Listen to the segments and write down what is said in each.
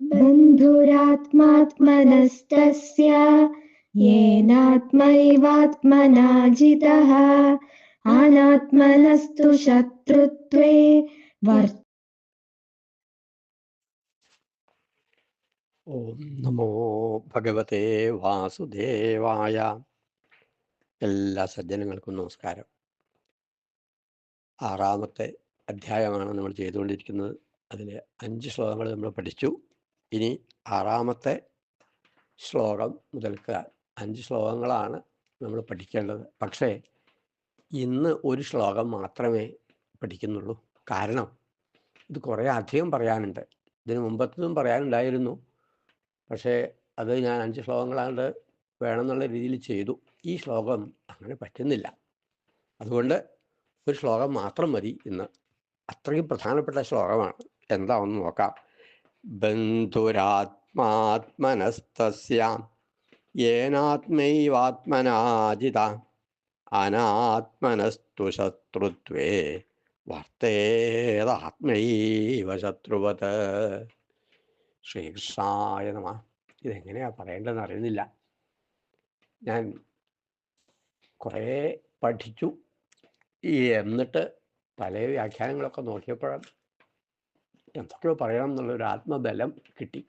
बन्धुरात्मात्मनस्तस्य येनात्मैवात्मना जितः अनात्मनस्तु शत्रुत्वे वर्त ഓം നമോ ഭഗവതേ വാസുദേവായ എല്ലാ സജ്ജനങ്ങൾക്കും നമസ്കാരം ആറാമത്തെ അധ്യായമാണ് നമ്മൾ ചെയ്തുകൊണ്ടിരിക്കുന്നത് അതിൽ അഞ്ച് ശ്ലോകങ്ങൾ നമ്മൾ പഠിച്ചു ഇനി ആറാമത്തെ ശ്ലോകം മുതൽക്ക് അഞ്ച് ശ്ലോകങ്ങളാണ് നമ്മൾ പഠിക്കേണ്ടത്. പക്ഷേ ഇന്ന് ഒരു ശ്ലോകം മാത്രമേ പഠിക്കുന്നുള്ളൂ. കാരണം ഇത് കുറേ അധികം പറയാനുണ്ട്. ഇതിന് മുമ്പത്തതും പറയാനുണ്ടായിരുന്നു. പക്ഷേ അത് ഞാൻ അഞ്ച് ശ്ലോകങ്ങളാണ്ട് വേണമെന്നുള്ള രീതിയിൽ ചെയ്തു. ഈ ശ്ലോകം അങ്ങനെ പറ്റുന്നില്ല. അതുകൊണ്ട് ഒരു ശ്ലോകം മാത്രം മതി ഇന്ന്. അത്രയും പ്രധാനപ്പെട്ട ശ്ലോകമാണ്. എന്താണെന്ന് നോക്കാം. ബന്ധുരാത്മാത്മനസ്തസ്യാം. യേനാത്മൈവാത്മനാജിത അനാത്മനസ്തു ശത്രുത്വേ. വർത്തേതാത്മൈവ ശത്രുവത് ശ്രീകൃഷ്ണായ നമ. ഇതെങ്ങനെയാ പറയേണ്ടതെന്ന് അറിയുന്നില്ല. ഞാൻ കുറേ പഠിച്ചു. എന്നിട്ട് പല വ്യാഖ്യാനങ്ങളൊക്കെ നോക്കിയപ്പോഴും എന്തൊക്കെയോ പറയണം എന്നുള്ളൊരു ആത്മബലം കിട്ടി.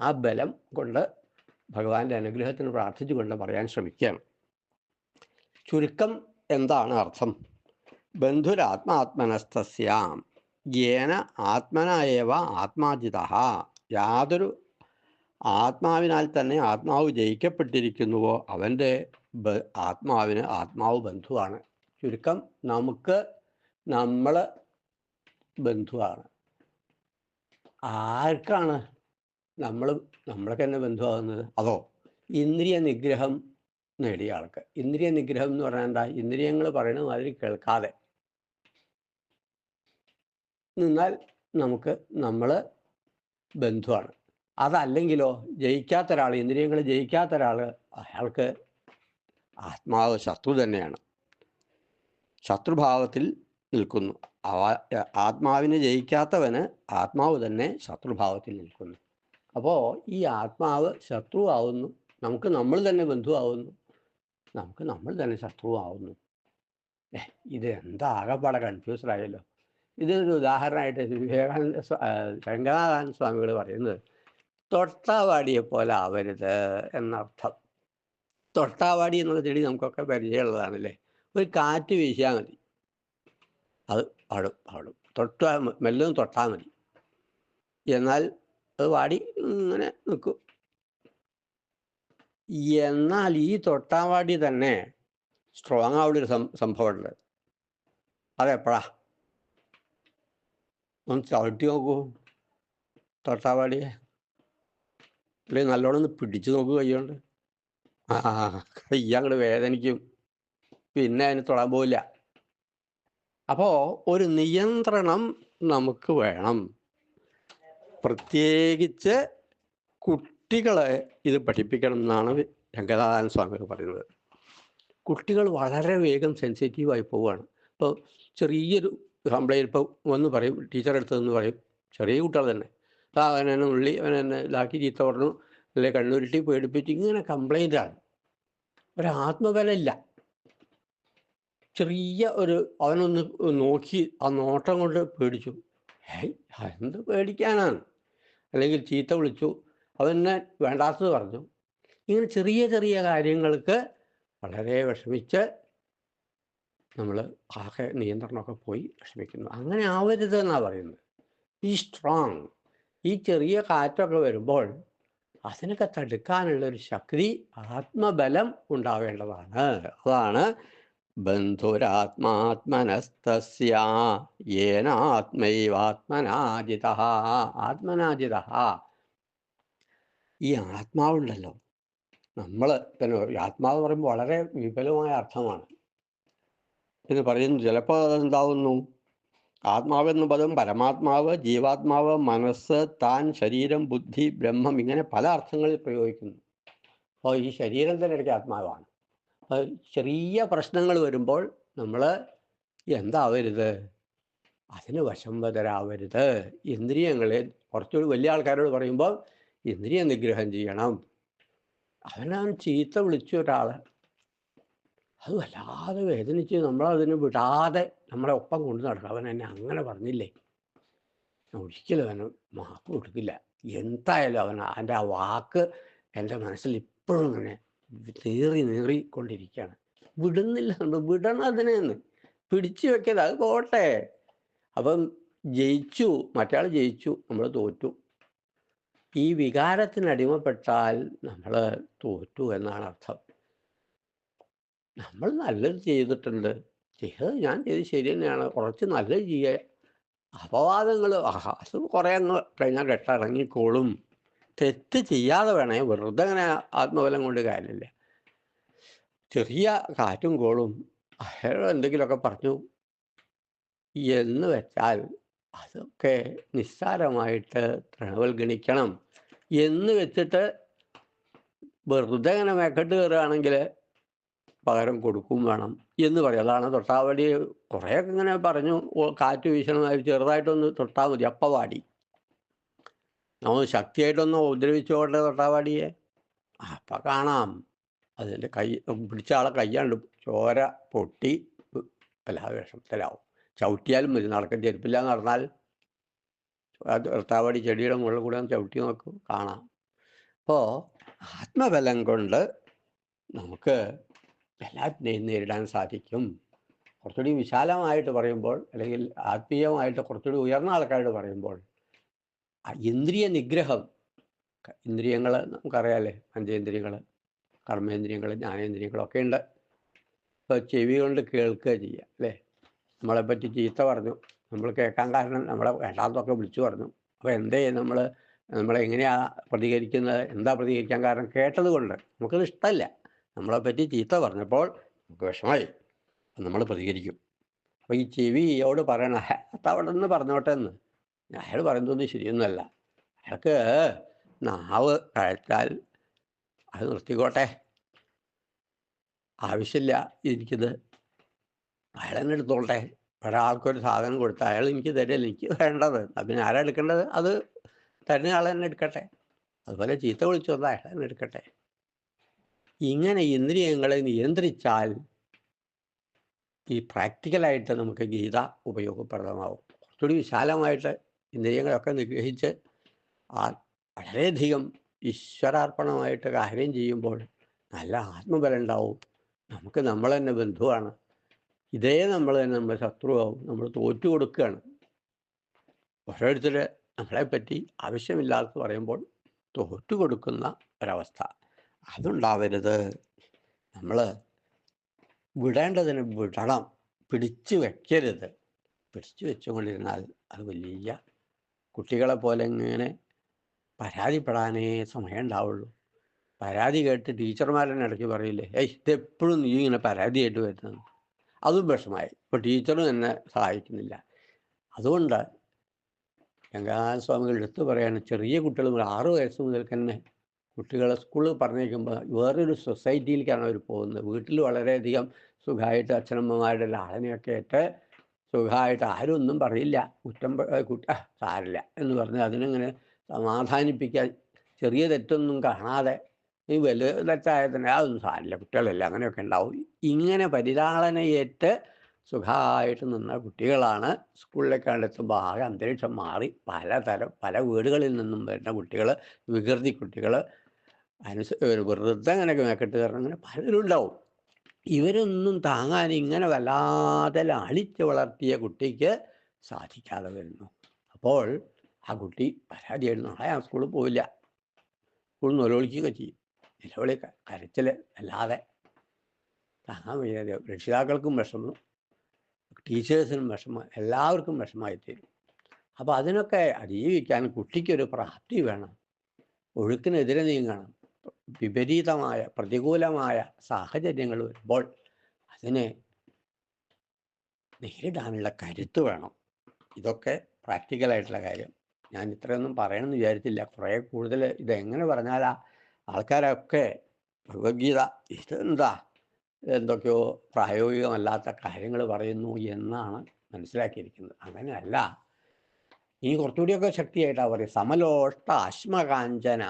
ആ ബലം കൊണ്ട് ഭഗവാന്റെ അനുഗ്രഹത്തിന് പ്രാർത്ഥിച്ചുകൊണ്ട് പറയാൻ ശ്രമിക്കുകയാണ്. ചുരുക്കം എന്താണ് അർത്ഥം? ബന്ധുരാത്മാത്മനസ്തസ്യാം യേന ആത്മനായവ ആത്മാജിത. യാതൊരു ആത്മാവിനാൽ തന്നെ ആത്മാവ് ജയിക്കപ്പെട്ടിരിക്കുന്നുവോ അവന്റെ ആത്മാവിന് ആത്മാവ് ബന്ധുവാണ്. ചുരുക്കം നമുക്ക് നമ്മൾ ബന്ധുവാണ്. ആർക്കാണ് നമ്മൾ നമ്മളൊക്കെ തന്നെ ബന്ധുവാകുന്നത്? അതോ? ഇന്ദ്രിയ നിഗ്രഹം നേടിയ ആൾക്ക്. ഇന്ദ്രിയ നിഗ്രഹം എന്ന് പറഞ്ഞാൽ എന്താ? ഇന്ദ്രിയങ്ങൾ പറയുന്ന മാതിരി കേൾക്കാതെ. നിന്നാൽ നമുക്ക് നമ്മൾ ബന്ധുവാണ്. അതല്ലെങ്കിലോ ജയിക്കാത്ത ഒരാൾ ഇന്ദ്രിയങ്ങൾ ജയിക്കാത്ത ഒരാൾ അയാൾക്ക് ആത്മാവ് ശത്രു തന്നെയാണ്. ശത്രുഭാവത്തിൽ നിൽക്കുന്നു. ആത്മാവിനെ ജയിക്കാത്തവന് ആത്മാവ് തന്നെ ശത്രുഭാവത്തിൽ നിൽക്കുന്നു. അപ്പോൾ ഈ ആത്മാവ് ശത്രു ആവുന്നു നമുക്ക് നമ്മൾ തന്നെ ബന്ധു ആവുന്നു നമുക്ക് നമ്മൾ തന്നെ ശത്രു ആവുന്നു ഏ ഇത് എന്താ ആകെപ്പാടെ കൺഫ്യൂസ്ഡ് ആയല്ലോ. ഇതൊരു ഉദാഹരണമായിട്ട് വിവേകാനന്ദ രംഗനാഥാനന്ദ സ്വാമികൾ പറയുന്നത് തൊട്ടാവാടിയെ പോലെ ആവരുത് എന്നർത്ഥം. തൊട്ടാവാടി എന്നുള്ള ചെടി നമുക്കൊക്കെ പരിചയമുള്ളതാണല്ലേ? ഒരു കാറ്റ് വീശിയാൽ മതി. അത് പാടും പാടും. തൊട്ടാൽ മെല്ലൊന്നും തൊട്ടാൽ മതി. എന്നാൽ അത് വാടി ഇങ്ങനെ നിൽക്കും. എന്നാൽ ഈ തൊട്ടാവാടി തന്നെ സ്ട്രോങ് ആവുള്ളൊരു സം സംഭവമുണ്ട്. അതെപ്പോഴാ? ഒന്ന് ചവിട്ടി നോക്കൂ. തൊട്ടാവാടിയെ അല്ലെങ്കിൽ നല്ലോണം ഒന്ന് പിടിച്ചു നോക്കൂ കൈകൊണ്ട്. ആ കൈ വേദനിക്കും. പിന്നെ അതിന് തൊടാൻ പോവില്ല. അപ്പോൾ ഒരു നിയന്ത്രണം നമുക്ക് വേണം. പ്രത്യേകിച്ച് കുട്ടികളെ ഇത് പഠിപ്പിക്കണം എന്നാണ് രംഗനാഥൻ സ്വാമികൾ പറയുന്നത്. കുട്ടികൾ വളരെ വേഗം സെൻസിറ്റീവായി പോവുകയാണ്. ഇപ്പോൾ ചെറിയൊരു കംപ്ലൈന്റ് ഇപ്പോൾ ഒന്ന് പറയും ടീച്ചറെ അടുത്തതെന്ന് പറയും ചെറിയ കുട്ടികൾ തന്നെ. അവൻ എന്നെ ഉള്ളി അവൻ എന്നെ ഇതാക്കി ചീത്ത പറഞ്ഞു അല്ലെ കണ്ണുരുട്ടി പേടിപ്പിച്ച് ഇങ്ങനെ കംപ്ലൈന്റ് ആണ്. ഒരു ആത്മബലമില്ല ചെറിയ ഒരു അവനൊന്ന് നോക്കി ആ നോട്ടം കൊണ്ട് പേടിച്ചു. ഏയ് എന്ത് പേടിക്കാനാണ്? അല്ലെങ്കിൽ ചീത്ത വിളിച്ചു. അവനെ വേണ്ടാത്തത് പറഞ്ഞു. ഇങ്ങനെ ചെറിയ ചെറിയ കാര്യങ്ങൾക്ക് വളരെ വിഷമിച്ച് നമ്മൾ ആകെ നിയന്ത്രണമൊക്കെ പോയി വിഷമിക്കുന്നു. അങ്ങനെ ആവരുത് എന്നാണ് പറയുന്നത്. ഈ സ്ട്രോങ് ഈ ചെറിയ കാറ്റൊക്കെ വരുമ്പോൾ അതിനൊക്കെ തടുക്കാനുള്ള ഒരു ശക്തി ആത്മബലം ഉണ്ടാവേണ്ടതാണ്. അതാണ് ബന്ധുരാത്മാത്മനസ്തസ്യ യേനാത്മൈവാത്മനാജിത ആത്മനാജിത. ഈ ആത്മാവുണ്ടല്ലോ. നമ്മൾ തന്നെ ഈ ആത്മാവ് പറയുമ്പോൾ വളരെ വിപുലമായ അർത്ഥമാണ്. എന്ന് പറയുന്നു ചിലപ്പോൾ അതെന്താവുന്നു ആത്മാവെന്ന പദം പരമാത്മാവ് ജീവാത്മാവ് മനസ്സ് താൻ ശരീരം ബുദ്ധി ബ്രഹ്മം ഇങ്ങനെ പല അർത്ഥങ്ങളിൽ പ്രയോഗിക്കുന്നു. അപ്പോൾ ഈ ശരീരം തന്നെ ഇടയ്ക്ക് ആത്മാവാണ്. ചെറിയ പ്രശ്നങ്ങൾ വരുമ്പോൾ നമ്മൾ എന്താവരുത്? അതിന് വശംവതരാവരുത് ഇന്ദ്രിയങ്ങളെ കുറച്ചുകൂടി വലിയ ആൾക്കാരോട് പറയുമ്പോൾ ഇന്ദ്രിയ നിഗ്രഹം ചെയ്യണം. അവനവൻ ചീത്ത വിളിച്ചു ഒരാൾ അത് വല്ലാതെ വേദനിച്ച് നമ്മളതിന് വിടാതെ നമ്മളെ ഒപ്പം കൊണ്ടു നടക്കും. അവൻ എന്നെ അങ്ങനെ പറഞ്ഞില്ലേ? ഒരിക്കലും അവന് മാപ്പ് കൊടുക്കില്ല. എന്തായാലും അവൻ അവന്റെ ആ വാക്ക് എന്റെ മനസ്സിൽ ഇപ്പോഴും ഇങ്ങനെ നീറി കൊണ്ടിരിക്കുകയാണ് വിടുന്നില്ല വിടണം അതിനെന്ന് പിടിച്ചു വെക്കരുത് അത് പോട്ടെ. അപ്പം ജയിച്ചു മറ്റയാൾ ജയിച്ചു നമ്മൾ തോറ്റു. ഈ വികാരത്തിന് അടിമപ്പെട്ടാൽ നമ്മൾ തോറ്റു എന്നാണ് അർത്ഥം. നമ്മൾ നല്ലത് ചെയ്തിട്ടുണ്ട്. ചെയ്തത് ഞാൻ ചെയ്ത് ശരി തന്നെയാണ്. കുറച്ച് നല്ലത് ചെയ്യുക അപവാദങ്ങൾ അത് കുറേ അങ്ങ് കഴിഞ്ഞാൽ കെട്ടിറങ്ങിക്കോളും തെറ്റ് ചെയ്യാതെ വേണേ വെറുതെ അങ്ങനെ ആത്മബലം കൊണ്ട് കാര്യമില്ല. ചെറിയ കാറ്റും കോളും അയാൾ എന്തെങ്കിലുമൊക്കെ പറഞ്ഞു എന്ന് വെച്ചാൽ അതൊക്കെ നിസ്സാരമായിട്ട് തൃണവൽഗണിക്കണം എന്ന് വെച്ചിട്ട് വെറുതെ അങ്ങനെ മേക്കെട്ട് കയറുകയാണെങ്കിൽ പകരം കൊടുക്കും വേണം എന്ന് പറയും. അതാണ് തൊട്ടാവടി കുറേയൊക്കെ ഇങ്ങനെ പറഞ്ഞു കാറ്റ് വീശണമായി ചെറുതായിട്ടൊന്ന് തൊട്ടാൽ മതി അപ്പ വാടി. നമ്മൾ ശക്തിയായിട്ടൊന്ന് ഉപദ്രവിച്ചോട്ടെ തൊട്ടാവാടിയെ. അപ്പം കാണാം. അതിന്റെ കൈ പിടിച്ച ആളെ കൈയാണ്ട് ചോര പൊട്ടി വല്ലാതെ വിഷമത്തിലാവും. ചവിട്ടിയാലും മതി. നടക്കാൻ ചെരുപ്പില്ല അത് തൊട്ടാവാടി ചെടിയുടെ മുകളിൽ കൂടെ ചവിട്ടി നോക്കും കാണാം. അപ്പോൾ ആത്മബലം കൊണ്ട് നമുക്ക് എല്ലാത്തിനെയും നേരിടാൻ സാധിക്കും. കുറച്ചുകൂടി വിശാലമായിട്ട് പറയുമ്പോൾ അല്ലെങ്കിൽ ആത്മീയമായിട്ട് കുറച്ചുകൂടി ഉയർന്ന ആൾക്കാരോട് പറയുമ്പോൾ ഇന്ദ്രിയ നിഗ്രഹം ഇന്ദ്രിയങ്ങൾ നമുക്കറിയാമല്ലേ പഞ്ചേന്ദ്രിയങ്ങൾ കർമ്മേന്ദ്രിയങ്ങൾ ജ്ഞാനേന്ദ്രിയങ്ങളൊക്കെ ഉണ്ട്. ഇപ്പോൾ ചെവി കൊണ്ട് കേൾക്കുക ചെയ്യുക അല്ലേ? നമ്മളെപ്പറ്റി ചീത്ത പറഞ്ഞു നമ്മൾ കേൾക്കാൻ കാരണം നമ്മളെ വേണ്ടാത്തൊക്കെ വിളിച്ചു പറഞ്ഞു. അപ്പോൾ എന്തേ നമ്മൾ നമ്മളെങ്ങനെയാ പ്രതികരിക്കുന്നത്? എന്താ പ്രതികരിക്കാൻ കാരണം? കേട്ടത് കൊണ്ട്. നമുക്കത് ഇഷ്ടമല്ല നമ്മളെപ്പറ്റി ചീത്ത പറഞ്ഞപ്പോൾ നമുക്ക് വിഷമായി. നമ്മൾ പ്രതികരിക്കും. അപ്പോൾ ഈ ചെവിയോട് പറയണ "ഹേ, അത് അവിടെ നിന്ന് പറഞ്ഞോട്ടെ എന്ന് അയാൾ പറയുന്നതൊന്നും ശരിയൊന്നുമല്ല. അയാൾക്ക് നാവ് കഴിച്ചാൽ അത് നിർത്തിക്കോട്ടെ. ആവശ്യമില്ല എനിക്കിത്. അയാൾ തന്നെ എടുത്തോട്ടെ. ഒരാൾക്കൊരു സാധനം കൊടുത്താൽ അയാൾ എനിക്ക് തരില്ല. എനിക്ക് വേണ്ടത്. പിന്നെ ആരാ എടുക്കേണ്ടത്? അത് തന്നെ ആൾ തന്നെ എടുക്കട്ടെ. അതുപോലെ ചീത്ത വിളിച്ചു വന്നാൽ അയാൾ തന്നെ എടുക്കട്ടെ. ഇങ്ങനെ ഇന്ദ്രിയങ്ങളെ നിയന്ത്രിച്ചാൽ ഈ പ്രാക്ടിക്കലായിട്ട് നമുക്ക് ഗീത ഉപയോഗപ്രദമാവും. കുറച്ചുകൂടി വിശാലമായിട്ട് ഇന്ദ്രിയങ്ങളൊക്കെ നിഗ്രഹിച്ച് ആ വളരെയധികം ഈശ്വരാർപ്പണമായിട്ട് കാര്യം ചെയ്യുമ്പോൾ നല്ല ആത്മബലം ഉണ്ടാവും. നമുക്ക് നമ്മൾ തന്നെ ബന്ധുവാണ്. ഇതേ നമ്മൾ തന്നെ നമ്മുടെ ശത്രുവാകും നമ്മൾ തോറ്റു കൊടുക്കുകയാണ്. ഓരോരുത്തർ നമ്മളെപ്പറ്റി ആവശ്യമില്ലാത്ത പറയുമ്പോൾ തോറ്റു കൊടുക്കുന്ന ഒരവസ്ഥ. അതുണ്ടാവരുത്. നമ്മൾ വിടേണ്ടതിന് വിടണം. പിടിച്ചു വയ്ക്കരുത് പിടിച്ചു വെച്ചുകൊണ്ടിരുന്നാൽ അത് വലിയ കുട്ടികളെ പോലെ ഇങ്ങനെ പരാതിപ്പെടാനേ സമയം ഉണ്ടാവുള്ളൂ പരാതി കേട്ട് ടീച്ചർമാരെന്നെ ഇടയ്ക്ക് പറയില്ലേ ഏയ് ഇതെപ്പോഴും നീ ഇങ്ങനെ പരാതിയായിട്ട് വരുന്നത്? അതും വിഷമായി ഇപ്പോൾ ടീച്ചറും എന്നെ സഹായിക്കുന്നില്ല. അതുകൊണ്ട് ഗംഗാധര സ്വാമികൾ എടുത്തു പറയാണ് ചെറിയ കുട്ടികൾ മുതൽ ആറ് വയസ്സ് മുതൽ തന്നെ കുട്ടികളെ സ്കൂളിൽ പറഞ്ഞേക്കുമ്പോൾ വേറൊരു സൊസൈറ്റിയിലേക്കാണ് അവർ പോകുന്നത്. വീട്ടിൽ വളരെയധികം സുഖമായിട്ട് അച്ഛനമ്മമാരുടെ ലാളനയൊക്കെ ആയിട്ട് സുഖമായിട്ട് ആരും ഒന്നും പറയില്ല. കുറ്റം കുറ്റ സാരില്ല എന്ന് പറഞ്ഞ് അതിനങ്ങനെ സമാധാനിപ്പിക്കാൻ ചെറിയ തെറ്റൊന്നും കാണാതെ ഈ വലിയ തെറ്റായ തന്നെ അതൊന്നും സാരില്ല കുട്ടികളല്ല അങ്ങനെയൊക്കെ ഉണ്ടാവും. ഇങ്ങനെ പരിതാളനയേറ്റ് സുഖമായിട്ട് നിന്ന കുട്ടികളാണ് സ്കൂളിലേക്ക് എത്തുമ്പോൾ ആകെ അന്തരീക്ഷം മാറി. പലതരം പല വീടുകളിൽ നിന്നും വരുന്ന കുട്ടികൾ വികൃതി കുട്ടികൾ അനുസ വെറുതെ അങ്ങനെയൊക്കെ മേക്കെട്ട് കയറണം അങ്ങനെ പലരും ഉണ്ടാവും. ഇവരൊന്നും താങ്ങാൻ ഇങ്ങനെ വല്ലാതെ ലാളിച്ച് വളർത്തിയ കുട്ടിക്ക് സാധിക്കാതെ വരുന്നു. അപ്പോൾ ആ കുട്ടി പരാതിയായിട്ട് നാളെ ആ സ്കൂളിൽ പോവില്ല. സ്കൂളിൽ നിലവിളിക്കുകയൊക്കെ ചെയ്യും. നിലവിളി കരച്ചിൽ അല്ലാതെ താങ്ങാൻ വയ്യാതെ. രക്ഷിതാക്കൾക്കും വിഷമം. ടീച്ചേഴ്സിനും വിഷമം. എല്ലാവർക്കും വിഷമമായി തീരും അപ്പോൾ അതിനൊക്കെ അതിജീവിക്കാൻ കുട്ടിക്കൊരു പ്രാപ്തി വേണം. ഒഴുക്കിനെതിരെ നീങ്ങണം. വിപരീതമായ പ്രതികൂലമായ സാഹചര്യങ്ങൾ വരുമ്പോൾ അതിനെ നേരിടാനുള്ള കരുത്ത് വേണം. ഇതൊക്കെ പ്രാക്ടിക്കലായിട്ടുള്ള കാര്യം. ഞാൻ ഇത്രയൊന്നും പറയണമെന്ന് വിചാരിച്ചില്ല. കുറേ കൂടുതൽ ഇതെങ്ങനെ പറഞ്ഞാലാ ആൾക്കാരൊക്കെ ഭഗവത്ഗീത ഇതെന്താ? എന്തൊക്കെയോ പ്രായോഗികമല്ലാത്ത കാര്യങ്ങൾ പറയുന്നു എന്നാണ് മനസ്സിലാക്കിയിരിക്കുന്നത്. അങ്ങനെയല്ല. ഇനി കുറച്ചുകൂടിയൊക്കെ ശക്തിയായിട്ടാണ് പറയുക. സമലോഷ്ട അശ്മകാഞ്ചന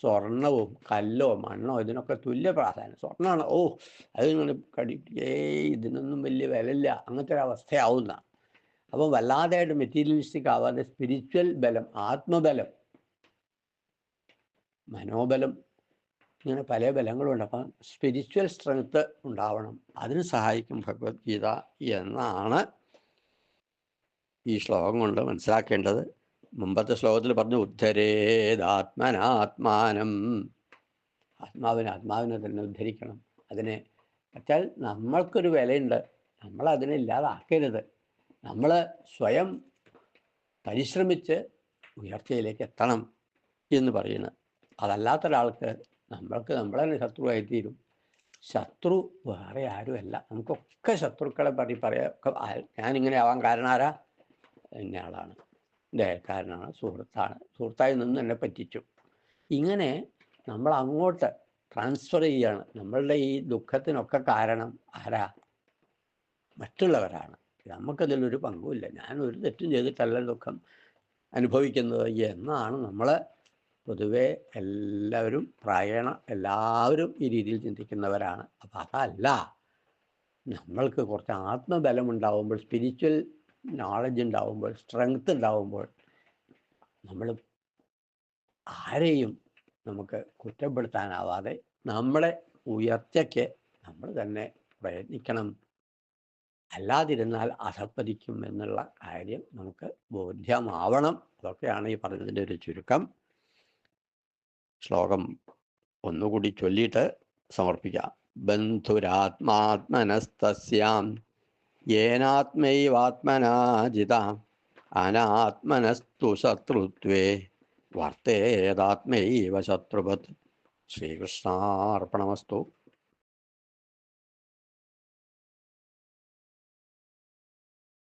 സ്വർണവും കല്ലോ മണ്ണോ ഇതിനൊക്കെ തുല്യ പ്രാധാന്യം. സ്വർണമാണ് ഓ അത് നിങ്ങൾ കടിക്കേ ഇതിനൊന്നും വലിയ വിലയില്ല. അങ്ങനത്തെ ഒരു അവസ്ഥയാവുന്ന. അപ്പം വല്ലാതെയായിട്ട് മെറ്റീരിയലിസ്റ്റിക് ആവാതെ സ്പിരിച്വൽ ബലം ആത്മബലം മനോബലം ഇങ്ങനെ പല ബലങ്ങളുണ്ട്. അപ്പം സ്പിരിച്വൽ സ്ട്രെങ്ത് ഉണ്ടാവണം. അതിന് സഹായിക്കും ഭഗവത്ഗീത എന്നാണ് ഈ ശ്ലോകം കൊണ്ട് മനസ്സിലാക്കേണ്ടത്. മുമ്പത്തെ ശ്ലോകത്തിൽ പറഞ്ഞു ഉദ്ധരേതാത്മനാത്മാനം. ആത്മാവിനെ ആത്മാവിനെ തന്നെ ഉദ്ധരിക്കണം. അതിനെ വെച്ചാൽ നമ്മൾക്കൊരു വിലയുണ്ട്. നമ്മൾ അതിനെ ഇല്ലാതാക്കരുത്. നമ്മൾ സ്വയം പരിശ്രമിച്ച് ഉയർച്ചയിലേക്ക് എത്തണം എന്ന് പറയുന്നത് അതല്ലാത്ത ഒരാൾക്ക് നമ്മൾക്ക് നമ്മൾ തന്നെ ശത്രുവായി തീരും. ശത്രു വേറെ ആരുമല്ല. നമുക്കൊക്കെ ശത്രുക്കളെ പറ്റി പറയാം. ഞാനിങ്ങനെ ആവാൻ കാരണം ആരാ ഇന്ന ആളാണ്. അയൽക്കാരനാണ് സുഹൃത്താണ്. സുഹൃത്തായി നിന്ന് എന്നെ പറ്റിച്ചു. ഇങ്ങനെ നമ്മൾ അങ്ങോട്ട് ട്രാൻസ്ഫർ ചെയ്യാണ്. നമ്മളുടെ ഈ ദുഃഖത്തിനൊക്കെ കാരണം ആരാ? മറ്റുള്ളവരാണ്. നമുക്കതിലൊരു പങ്കുമില്ല. ഞാൻ ഒരു തെറ്റും ചെയ്തിട്ടല്ല ദുഃഖം അനുഭവിക്കുന്നത് എന്നാണ് നമ്മൾ പൊതുവെ എല്ലാവരും പ്രായണ എല്ലാവരും ഈ രീതിയിൽ ചിന്തിക്കുന്നവരാണ്. അപ്പം അതല്ല. നമ്മൾക്ക് കുറച്ച് ആത്മബലം ഉണ്ടാവുമ്പോൾ സ്പിരിച്വൽ നോളജ് ഉണ്ടാവുമ്പോൾ സ്ട്രെങ്ത് ഉണ്ടാവുമ്പോൾ നമ്മൾ ആരെയും നമുക്ക് കുറ്റപ്പെടുത്താനാവാതെ നമ്മളെ ഉയർച്ചയ്ക്ക് നമ്മൾ തന്നെ പ്രയത്നിക്കണം. അല്ലാതിരുന്നാൽ അധപ്പതിക്കും എന്നുള്ള കാര്യം നമുക്ക് ബോധ്യമാവണം. അതൊക്കെയാണ് ഈ പറഞ്ഞതിന്റെ ഒരു ചുരുക്കം. ശ്ലോകം ഒന്നുകൂടി ചൊല്ലിയിട്ട് സമർപ്പിക്കാം. ബന്ധുരാത്മാത്മനസ്തസ്യാം യേനാത്മൈവാത്മനാജിത അനാത്മനസ്തു ശത്രുത്വേ വർത്തേതാത്മൈവ ശത്രുപത് ശ്രീകൃഷ്ണാർപ്പണമസ്തു